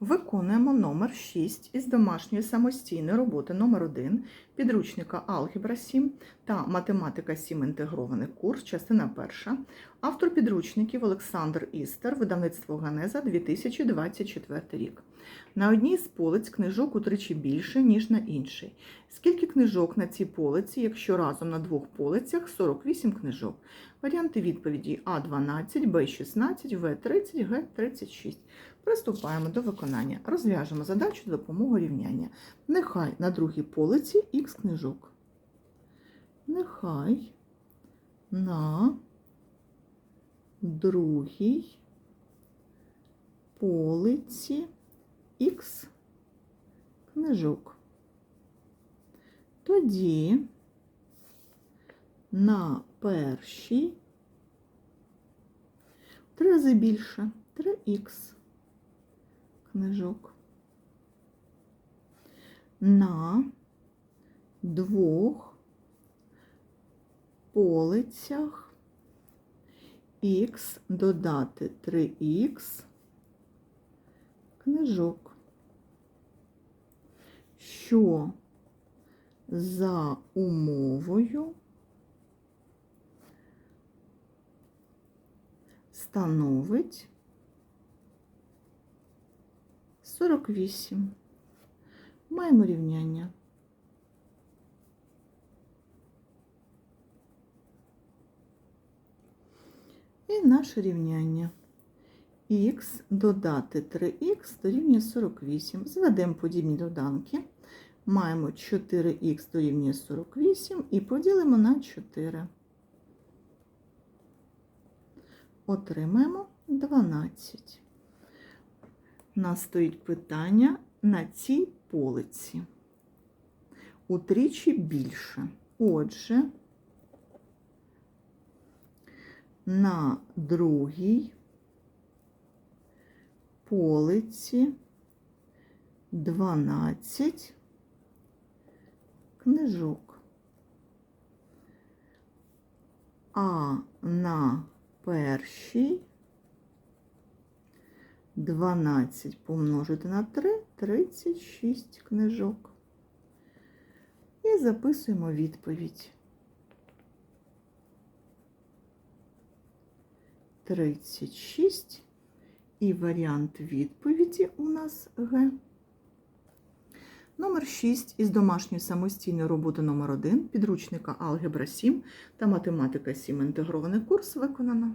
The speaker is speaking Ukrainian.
Виконуємо номер 6 із домашньої самостійної роботи номер 1 підручника Алгебра 7 та Математика 7 інтегрований курс, частина 1. Автор підручників Олександр Істер, видавництво Ганеза 2024 рік. На одній з полиць книжок утричі більше, ніж на іншій. Скільки книжок на цій полиці, якщо разом на двох полицях 48 книжок? Варіанти відповіді А12, Б16, В30, Г36. Приступаємо до виконання. Розв'яжемо задачу за допомогою рівняння. Нехай на другій полиці х книжок. Нехай на другій полиці х книжок. Тоді на першій три рази більше 3х книжок. На двох полицях х додати 3х книжок, що за умовою становить 48. Маємо рівняння. І наше рівняння. Х додати 3х дорівнює 48. Зведемо подібні доданки. Маємо 4х дорівнює 48 і поділимо на 4. Отримаємо 12. Нас стоїть питання на цій полиці. Утричі більше. Отже, на другій полиці 12 книжок. А на першій 12 помножити на 3 36 книжок. І записуємо відповідь. 36 і варіант відповіді у нас Г. Номер 6 із домашньої самостійної роботи номер 1 підручника Алгебра 7 та Математика 7 інтегрований курс виконано.